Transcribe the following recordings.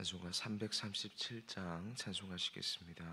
찬송가 337장 찬송하시겠습니다.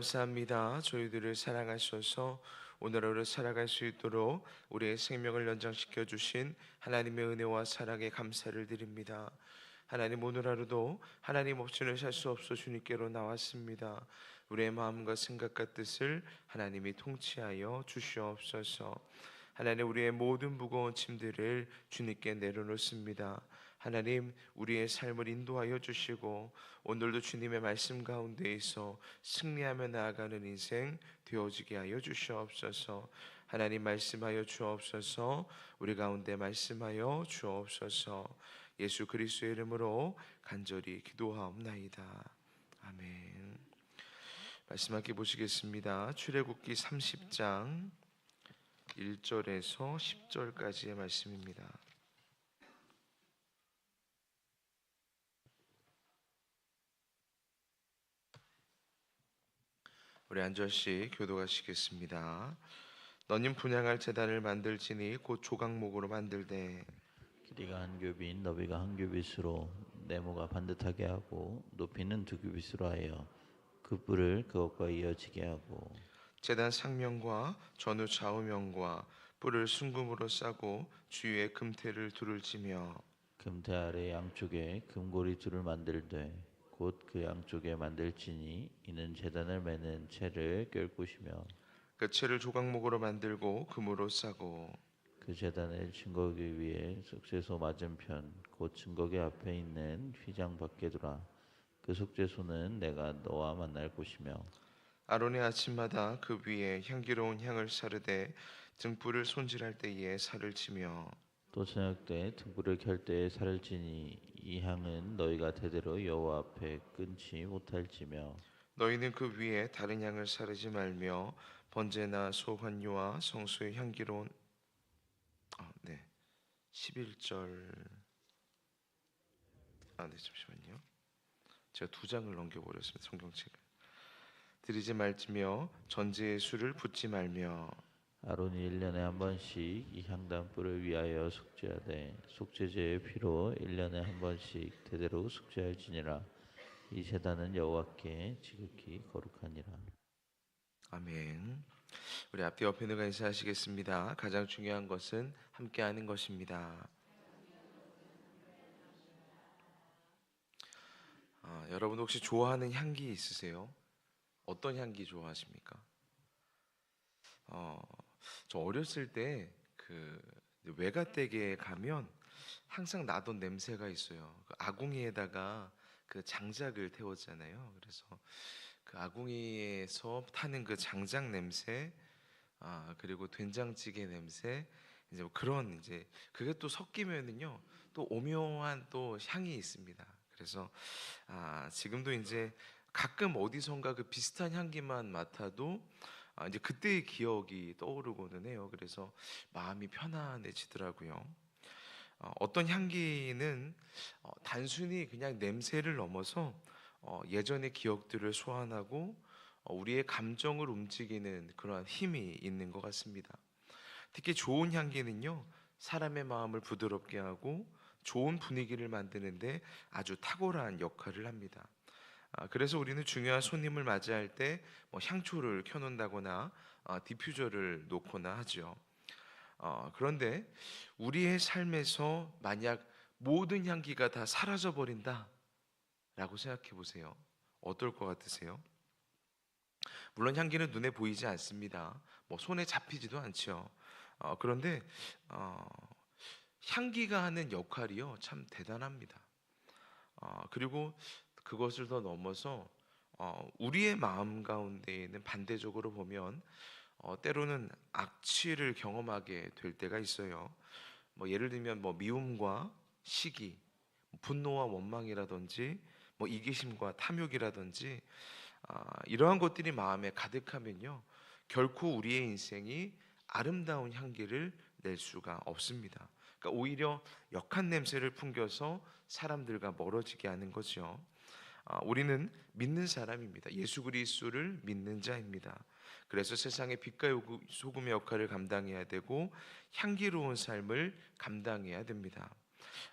감사합니다. 저희들을 사랑하셔서 오늘 하루 살아갈 수 있도록 우리의 생명을 연장시켜 주신 하나님의 은혜와 사랑에 감사를 드립니다. 하나님 오늘 하루도 하나님 없이는 살 수 없어 주님께로 나왔습니다. 우리의 마음과 생각과 뜻을 하나님이 통치하여 주시옵소서. 하나님 우리의 모든 무거운 짐들을 주님께 내려놓습니다. 하나님 우리의 삶을 인도하여 주시고 오늘도 주님의 말씀 가운데에서 승리하며 나아가는 인생 되어지게 하여 주시옵소서. 하나님 말씀하여 주옵소서. 우리 가운데 말씀하여 주옵소서. 예수 그리스도의 이름으로 간절히 기도하옵나이다. 아멘. 말씀 함께 보시겠습니다. 출애굽기 30장 1절에서 10절까지의 말씀입니다. 우리 한 절씩 교도하시겠습니다. 너님 분양할 재단을 만들지니 곧 조각목으로 만들되 길이가 한 규빗, 너비가 한 규빗으로 네모가 반듯하게 하고 높이는 두 규빗으로 하여 그 뿔을 그것과 이어지게 하고 재단 상면과 전후 좌우면과 뿔을 순금으로 싸고 주위에 금태를 둘을 지며 금태 아래 양쪽에 금고리 둘을 만들되 곧 그 양쪽에 만들지니 이는 제단을 매는 채를 꿰을 곳이며 그 채를 조각목으로 만들고 금으로 싸고 그 제단을 증거기 위에 속죄소 맞은편 곧 증거기 앞에 있는 휘장 밖에 두라. 그 속죄소는 내가 너와 만날 곳이며 아론의 아침마다 그 위에 향기로운 향을 사르되 등불을 손질할 때에 살을 치며 또 저녁 때 등불을 켤 때에 살을 지니 이 향은 너희가 대대로 여호와 앞에 끊지 못할지며 너희는 그 위에 다른 향을 사르지 말며 번제나 소환유와 성소의 향기로운 아, 네. 11절 아, 네, 잠시만요. 제가 두 장을 넘겨 버렸습니다. 성경책을. 드리지 말지며 전제의 술을 붓지 말며 아론이 일년에한 번씩 이 향단불을 위하여 속죄하되 속죄제의 피로 일년에한 번씩 대대로 속죄할지니라 이 제단은 여호와께 지극히 거룩하니라 아멘. 우리 앞뒤 옆에 누가 인사하시겠습니다. 가장 중요한 것은 함께 하는 것입니다. 아, 여러분 혹시 좋아하는 향기 있으세요? 어떤 향기 좋아하십니까? 어, 저 어렸을 때 그 외가댁에 가면 항상 나던 냄새가 있어요. 그 아궁이에다가 그 장작을 태웠잖아요. 그래서 그 아궁이에서 타는 그 장작 냄새, 아 그리고 된장찌개 냄새, 이제 뭐 그런 이제 그게 또 섞이면은요 또 오묘한 또 향이 있습니다. 그래서 아 지금도 이제 가끔 어디선가 그 비슷한 향기만 맡아도 아 이제 그때의 기억이 떠오르고는 해요. 그래서 마음이 편안해지더라고요. 어, 어떤 향기는 어, 단순히 그냥 냄새를 넘어서 어, 예전의 기억들을 소환하고 어, 우리의 감정을 움직이는 그러한 힘이 있는 것 같습니다. 특히 좋은 향기는요, 사람의 마음을 부드럽게 하고 좋은 분위기를 만드는데 아주 탁월한 역할을 합니다. 아, 그래서 우리는 중요한 손님을 맞이할 때 뭐 향초를 켜놓는다거나 아, 디퓨저를 놓거나 하죠. 어, 그런데 우리의 삶에서 만약 모든 향기가 다 사라져 버린다. 라고 생각해 보세요. 어떨 것 같으세요? 물론 향기는 눈에 보이지 않습니다. 뭐 손에 잡히지도 않죠. 어, 그런데 어, 향기가 하는 역할이요 참 대단합니다. 어, 그리고 그것을 더 넘어서 어, 우리의 마음 가운데에는 반대적으로 보면 어, 때로는 악취를 경험하게 될 때가 있어요. 뭐 예를 들면 뭐 미움과 시기, 분노와 원망이라든지 뭐 이기심과 탐욕이라든지 아, 이러한 것들이 마음에 가득하면요 결코 우리의 인생이 아름다운 향기를 낼 수가 없습니다. 그러니까 오히려 역한 냄새를 풍겨서 사람들과 멀어지게 하는 거죠. 아, 우리는 믿는 사람입니다. 예수 그리스도를 믿는 자입니다. 그래서 세상의 빛과 소금의 역할을 감당해야 되고 향기로운 삶을 감당해야 됩니다.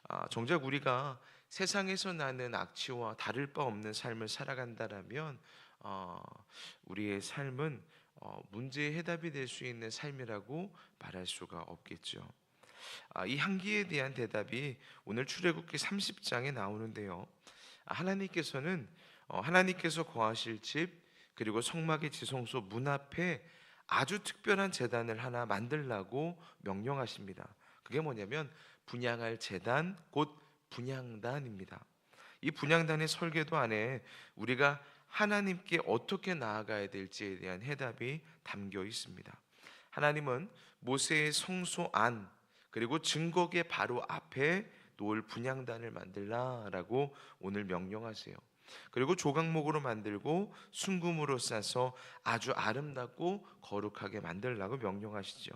아, 정작 우리가 세상에서 나는 악취와 다를 바 없는 삶을 살아간다라면 어, 우리의 삶은 어, 문제의 해답이 될 수 있는 삶이라고 말할 수가 없겠죠. 아, 이 향기에 대한 대답이 오늘 출애굽기 30장에 나오는데요. 아, 하나님께서는 어, 하나님께서 거하실 집 그리고 성막의 지성소 문 앞에 아주 특별한 제단을 하나 만들라고 명령하십니다. 그게 뭐냐면 분양할 제단 곧 분양단입니다. 이 분양단의 설계도 안에 우리가 하나님께 어떻게 나아가야 될지에 대한 해답이 담겨 있습니다. 하나님은 모세의 성소 안 그리고 증거계 바로 앞에 놓을 분양단을 만들라라고 오늘 명령하세요. 그리고 조각목으로 만들고 순금으로 싸서 아주 아름답고 거룩하게 만들라고 명령하시죠.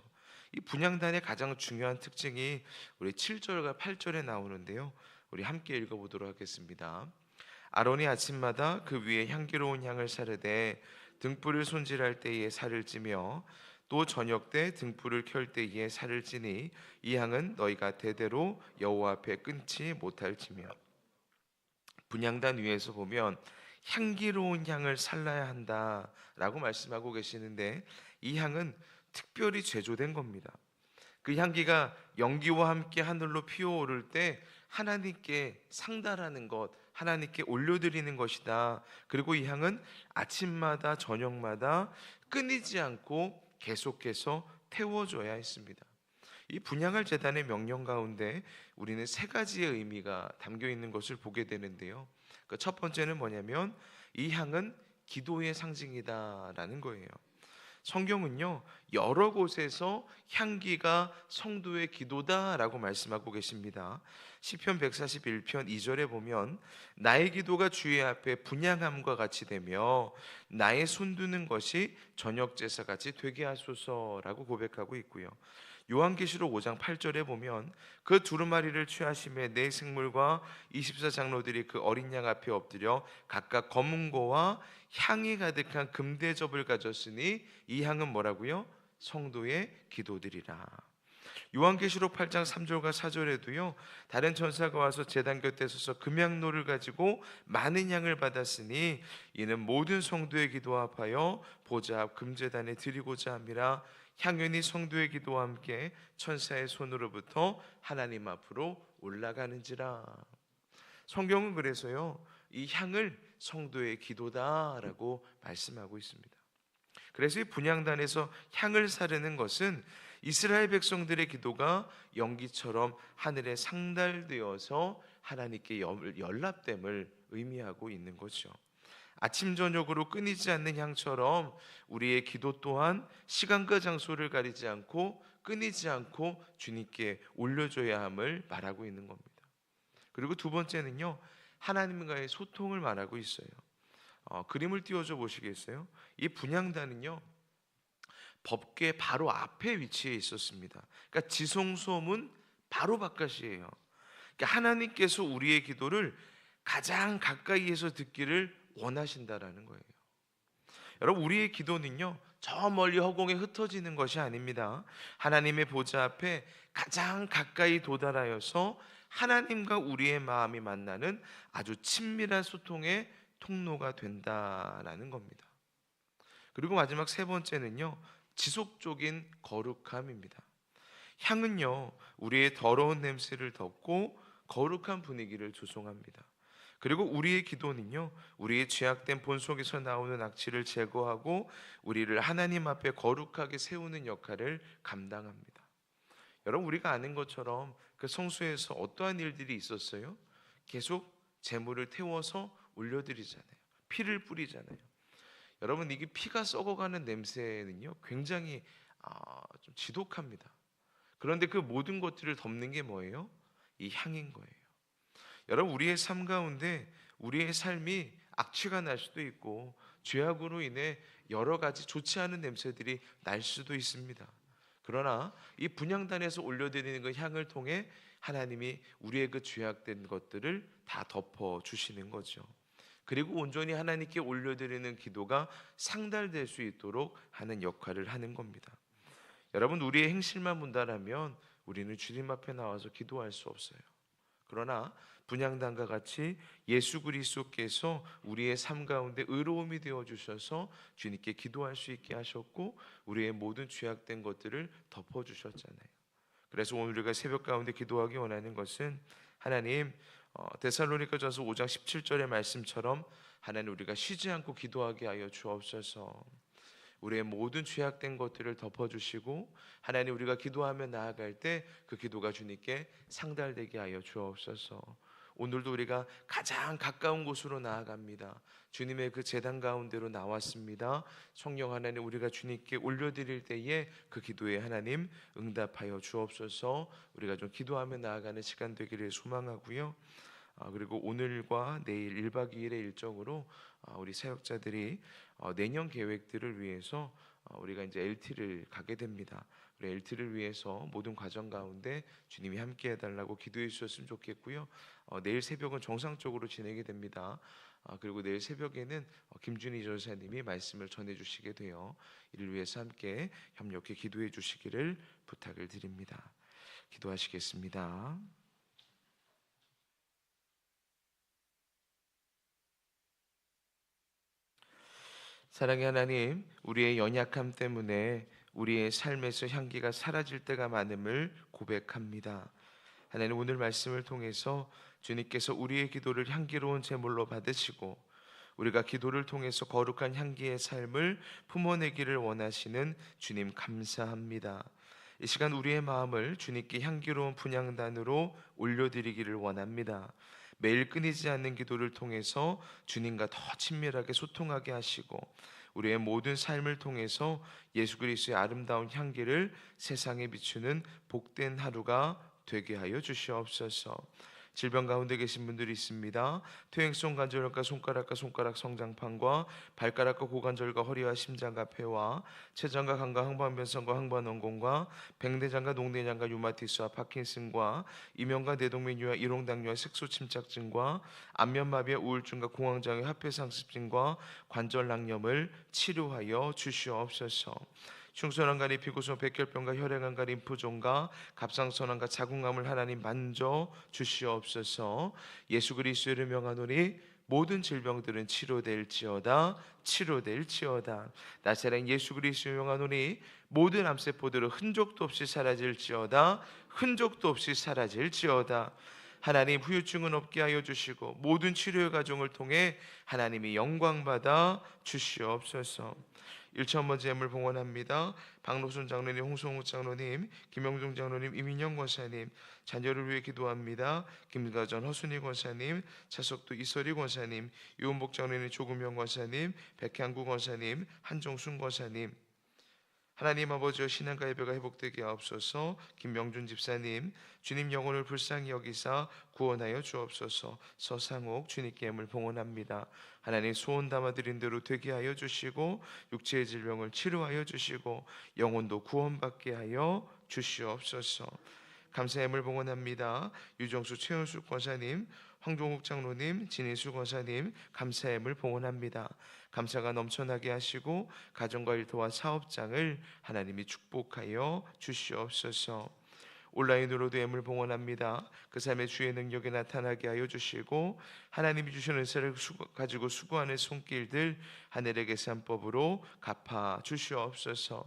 이 분양단의 가장 중요한 특징이 우리 7절과 8절에 나오는데요. 우리 함께 읽어 보도록 하겠습니다. 아론이 아침마다 그 위에 향기로운 향을 사르되 등불을 손질할 때에 살을 찌며 또 저녁 때 등불을 켤 때에 살을 찌니 이 향은 너희가 대대로 여호와 앞에 끊지 못할지며 분양단 위에서 보면 향기로운 향을 살라야 한다라고 말씀하고 계시는데 이 향은 특별히 제조된 겁니다. 그 향기가 연기와 함께 하늘로 피어오를 때 하나님께 상달하는 것 하나님께 올려드리는 것이다. 그리고 이 향은 아침마다 저녁마다 끊이지 않고 계속해서 태워줘야 했습니다. 이 분양할 재단의 명령 가운데 우리는 세 가지의 의미가 담겨 있는 것을 보게 되는데요. 그 첫 번째는 뭐냐면 이 향은 기도의 상징이다라는 거예요. 성경은요 여러 곳에서 향기가 성도의 기도다라고 말씀하고 계십니다. 시편 141편 2절에 보면 나의 기도가 주의 앞에 분양함과 같이 되며 나의 손드는 것이 저녁 제사 같이 되게 하소서라고 고백하고 있고요. 요한계시록 5장 8절에 보면 그 두루마리를 취하심에 내 생물과 24장로들이 그 어린 양 앞에 엎드려 각각 검은 고와 향이 가득한 금대접을 가졌으니 이 향은 뭐라고요? 성도의 기도들이라. 요한계시록 8장 3절과 4절에도요. 다른 천사가 와서 제단 곁에 서서 금양노를 가지고 많은 양을 받았으니 이는 모든 성도의 기도와 합하여 보좌 앞 금제단에 드리고자 함이라 향연이 성도의 기도와 함께 천사의 손으로부터 하나님 앞으로 올라가는지라. 성경은 그래서요. 이 향을 성도의 기도다라고 말씀하고 있습니다. 그래서 이 분향단에서 향을 사르는 것은 이스라엘 백성들의 기도가 연기처럼 하늘에 상달되어서 하나님께 연- 연락됨을 의미하고 있는 거죠. 아침 저녁으로 끊이지 않는 향처럼 우리의 기도 또한 시간과 장소를 가리지 않고 끊이지 않고 주님께 올려줘야 함을 말하고 있는 겁니다. 그리고 두 번째는요 하나님과의 소통을 말하고 있어요. 어, 그림을 띄워줘 보시겠어요? 이 분향단은요 법궤 바로 앞에 위치해 있었습니다. 그러니까 지성소문 바로 바깥이에요. 그러니까 하나님께서 우리의 기도를 가장 가까이에서 듣기를 원하신다라는 거예요. 여러분 우리의 기도는요 저 멀리 허공에 흩어지는 것이 아닙니다. 하나님의 보좌 앞에 가장 가까이 도달하여서 하나님과 우리의 마음이 만나는 아주 친밀한 소통의 통로가 된다라는 겁니다. 그리고 마지막 세 번째는요 지속적인 거룩함입니다. 향은요 우리의 더러운 냄새를 덮고 거룩한 분위기를 조성합니다. 그리고 우리의 기도는요, 우리의 죄악된 본 속에서 나오는 악취를 제거하고 우리를 하나님 앞에 거룩하게 세우는 역할을 감당합니다. 여러분 우리가 아는 것처럼 그 성소에서 어떠한 일들이 있었어요? 계속 재물을 태워서 올려드리잖아요. 피를 뿌리잖아요. 여러분 이게 피가 썩어가는 냄새는요, 굉장히 아, 좀 지독합니다. 그런데 그 모든 것들을 덮는 게 뭐예요? 이 향인 거예요. 여러분 우리의 삶 가운데 우리의 삶이 악취가 날 수도 있고 죄악으로 인해 여러 가지 좋지 않은 냄새들이 날 수도 있습니다. 그러나 이 분향단에서 올려드리는 그 향을 통해 하나님이 우리의 그 죄악된 것들을 다 덮어 주시는 거죠. 그리고 온전히 하나님께 올려드리는 기도가 상달될 수 있도록 하는 역할을 하는 겁니다. 여러분 우리의 행실만 문다라면 우리는 주님 앞에 나와서 기도할 수 없어요. 그러나 분양단과 같이 예수 그리스도께서 우리의 삶 가운데 의로움이 되어 주셔서 주님께 기도할 수 있게 하셨고 우리의 모든 죄악된 것들을 덮어 주셨잖아요. 그래서 오늘 우리가 새벽 가운데 기도하기 원하는 것은 하나님 어, 데살로니가전서 5장 17절의 말씀처럼 하나님 우리가 쉬지 않고 기도하게 하여 주옵소서. 우리의 모든 죄악된 것들을 덮어주시고 하나님 우리가 기도하며 나아갈 때 그 기도가 주님께 상달되게 하여 주옵소서. 오늘도 우리가 가장 가까운 곳으로 나아갑니다. 주님의 그 재단 가운데로 나왔습니다. 성령 하나님 우리가 주님께 올려드릴 때에 그 기도에 하나님 응답하여 주옵소서. 우리가 좀 기도하며 나아가는 시간 되기를 소망하고요. 아, 그리고 오늘과 내일 1박 2일의 일정으로 아, 우리 사역자들이 어, 내년 계획들을 위해서 어, 우리가 이제 LT를 가게 됩니다. 우리 LT를 위해서 모든 과정 가운데 주님이 함께 해달라고 기도해 주셨으면 좋겠고요. 어, 내일 새벽은 정상적으로 지내게 됩니다. 아, 그리고 내일 새벽에는 어, 김준희 전사님이 말씀을 전해 주시게 되어 이를 위해서 함께 협력해 기도해 주시기를 부탁을 드립니다. 기도하시겠습니다. 사랑의 하나님, 우리의 연약함 때문에 우리의 삶에서 향기가 사라질 때가 많음을 고백합니다. 하나님 오늘 말씀을 통해서 주님께서 우리의 기도를 향기로운 제물로 받으시고 우리가 기도를 통해서 거룩한 향기의 삶을 품어내기를 원하시는 주님 감사합니다. 이 시간 우리의 마음을 주님께 향기로운 분향단으로 올려드리기를 원합니다. 매일 끊이지 않는 기도를 통해서 주님과 더 친밀하게 소통하게 하시고 우리의 모든 삶을 통해서 예수 그리스도의 아름다운 향기를 세상에 비추는 복된 하루가 되게 하여 주시옵소서. 질병 가운데 계신 분들이 있습니다. 퇴행성 관절염과 손가락과 손가락 성장판과 발가락과 고관절과 허리와 심장과 폐와 췌장과 간과 항반변성과 항반원공과 백내장과 녹내장과 유마티스와 파킨슨과 이명과 뇌동맥류와 일용당뇨와 색소침착증과 안면마비와 우울증과 공황장애 합폐상습증과 관절낭염을 치료하여 주시옵소서. 흉소난간이 피고소 백혈병과 혈액암과 림프종과 갑상선암과 자궁암을 하나님 만져 주시옵소서. 예수 그리스도 를 명하노니 모든 질병들은 치료될지어다 치료될지어다 나사렛 예수 그리스도를 명하노니 모든 암세포들은 흔적도 없이 사라질지어다 흔적도 없이 사라질지어다 하나님 후유증은 없게 하여 주시고 모든 치료의 과정을 통해 하나님이 영광 받아 주시옵소서. 1천번 제물 봉헌합니다. 박노순 장로님, 홍성우 장로님, 김영중 장로님, 이민영 권사님 자녀를 위해 기도합니다. 김가전 허순희 권사님, 차석도 이설희 권사님, 유은복 장로님, 조금영 권사님, 백향구 권사님, 한정순 권사님 하나님 아버지여 신앙과 예배가 회복되게 하옵소서. 김명준 집사님 주님 영혼을 불쌍히 여기사 구원하여 주옵소서. 서상옥 주님께 예물 봉헌합니다. 하나님 소원 담아드린 대로 되게 하여 주시고 육체의 질병을 치료하여 주시고 영혼도 구원받게 하여 주시옵소서. 감사의 예물 봉헌합니다. 유정수 최은숙 권사님 황종욱 장로님 진희수 권사님 감사의 예물 봉헌합니다 감사가 넘쳐나게 하시고 가정과 일터와 사업장을 하나님이 축복하여 주시옵소서. 온라인으로도 예물 봉헌합니다. 그 삶의 주의 능력에 나타나게 하여 주시고 하나님이 주시는 은사를 수고- 가지고 수고하는 손길들 하늘의 계산법으로 갚아 주시옵소서.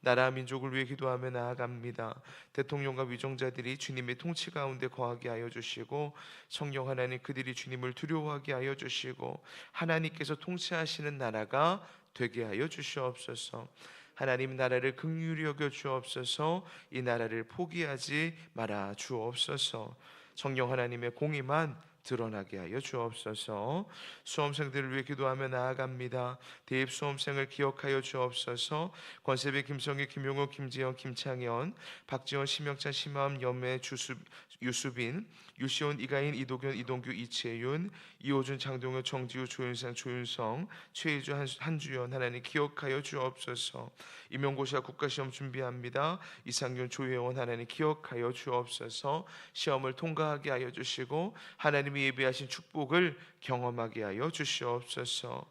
나라 민족을 위해 기도하며 나아갑니다. 대통령과 위정자들이 주님의 통치 가운데 거하게 하여 주시고 성령 하나님 그들이 주님을 두려워하게 하여 주시고 하나님께서 통치하시는 나라가 되게 하여 주시옵소서. 하나님 나라를 긍휼히 여겨 주옵소서. 이 나라를 포기하지 말아 주옵소서. 성령 하나님의 공의만 드러나게 하여 주옵소서. 수험생들을 위해 기도하며 나아갑니다. 대입 수험생을 기억하여 주옵소서. 권세배 김성희 김용호 김지영 김창현 박지원 심영찬 심마음 연매 주수 유수빈 유시온 이가인 이도균 이동규 이채윤 이호준 장동현 정지우 조윤상 조윤성 최희주 한, 한주연 하나님 기억하여 주옵소서. 임용고시와 국가시험 준비합니다. 이상윤 조혜원 하나님 기억하여 주옵소서. 시험을 통과하게 하여 주시고 하나님이 예비하신 축복을 경험하게 하여 주시옵소서.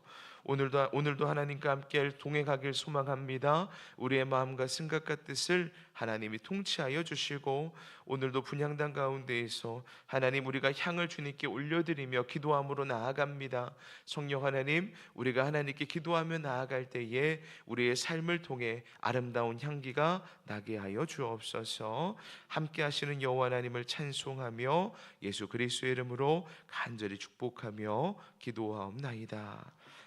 오늘도 오늘도 하나님과 함께 동행하길 소망합니다. 우리의 마음과 생각과 뜻을 하나님이 통치하여 주시고 오늘도 분향단 가운데에서 하나님 우리가 향을 주님께 올려드리며 기도함으로 나아갑니다. 성령 하나님 우리가 하나님께 기도하며 나아갈 때에 우리의 삶을 통해 아름다운 향기가 나게 하여 주옵소서. 함께 하시는 여호와 하나님을 찬송하며 예수 그리스도의 이름으로 간절히 축복하며 기도하옵나이다.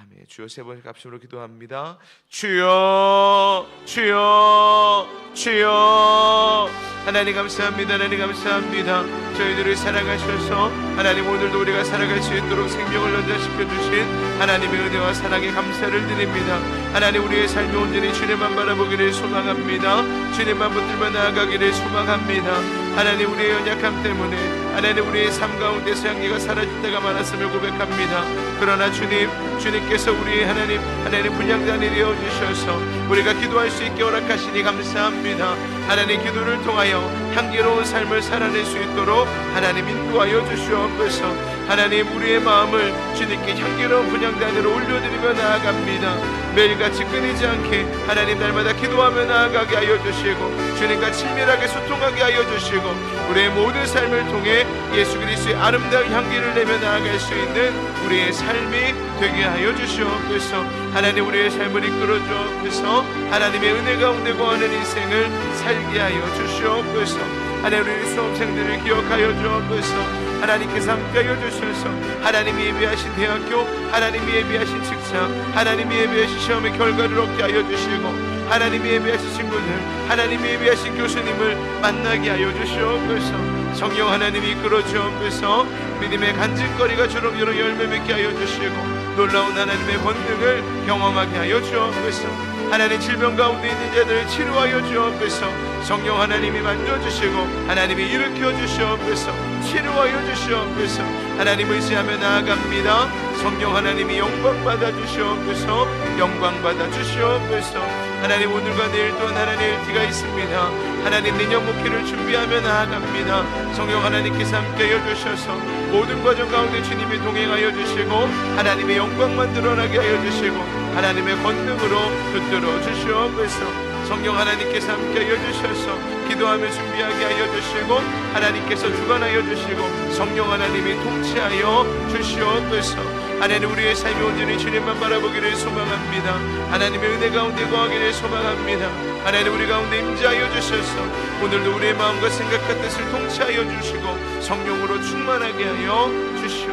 아멘. 주여 세 번의 값으로 기도합니다. 주여, 주여, 주여. 하나님 감사합니다. 하나님 감사합니다. 저희들을 사랑하셔서 하나님 오늘도 우리가 살아갈 수 있도록 생명을 연장시켜 주신 하나님의 은혜와 사랑에 감사를 드립니다. 하나님 우리의 삶이 온전히 주님만 바라보기를 소망합니다. 주님만 붙들며 나아가기를 소망합니다. 하나님 우리의 연약함 때문에 하나님 우리의 삶 가운데서 향기가 사라질 때가 많았음을 고백합니다. 그러나 주님, 주님께서 우리의 하나님, 하나님 분양단이 되어 주셔서 우리가 기도할 수 있게 허락하시니 감사합니다. 하나님 기도를 통하여 향기로운 삶을 살아낼 수 있도록 하나님 인도하여 주시옵소서. 하나님 우리의 마음을 주님께 향기로운 분향단으로 올려드리며 나아갑니다. 매일같이 끊이지 않게 하나님 날마다 기도하며 나아가게 하여 주시고 주님과 친밀하게 소통하게 하여 주시고 우리의 모든 삶을 통해 예수 그리스도의 아름다운 향기를 내며 나아갈 수 있는 우리의 삶이 되게 하여 주시옵소서. 하나님 우리의 삶을 이끌어 주옵소서. 하나님의 은혜 가운데 거하는 인생을 살게 하여 주시옵소서 하나님 우리 수험생들을 기억하여 주옵소서. 하나님께서 함께하여 주셔서. 하나님이 예비하신 대학교 하나님이 예비하신 직장 하나님이 예비하신 시험의 결과를 얻게 하여 주시고 하나님이 예비하신 친구들 하나님이 예비하신 교수님을 만나게 하여 주시옵소서. 성령 하나님이 이끌어 주옵소서. 믿음의 간증거리가 주렁주렁 열매 맺게 하여 주시고 놀라운 하나님의 권능을 경험하게 하여 주옵소서 하나님 질병 가운데 있는 자들을 치료하여 주옵소서. 성령 하나님이 만져주시고 하나님이 일으켜 주시옵소서. 치료하여 주시옵소서. 하나님 의지하며 나아갑니다. 성령 하나님이 영광 받아 주시옵소서. 영광 받아 주시옵소서. 하나님 오늘과 내일 또한 하나님의 일티가 있습니다. 하나님 내년 목회를 준비하며 나아갑니다. 성령 하나님께서 함께하여 주셔서 모든 과정 가운데 주님이 동행하여 주시고 하나님의 영광만 드러나게 하여 주시고 하나님의 권능으로 붙들어 주시옵소서. 성령 하나님께서 함께 하여 주셔서 기도하며 준비하게 하여 주시고 하나님께서 주관하여 주시고 성령 하나님이 통치하여 주시옵소서. 하나님 우리의 삶이 온전히 주님만 바라보기를 소망합니다. 하나님의 은혜 가운데 거하기를 소망합니다. 하나님 우리 가운데 임재하여 주셔서 오늘도 우리의 마음과 생각과 뜻을 통치하여 주시고 성령으로 충만하게 하여 주시옵소서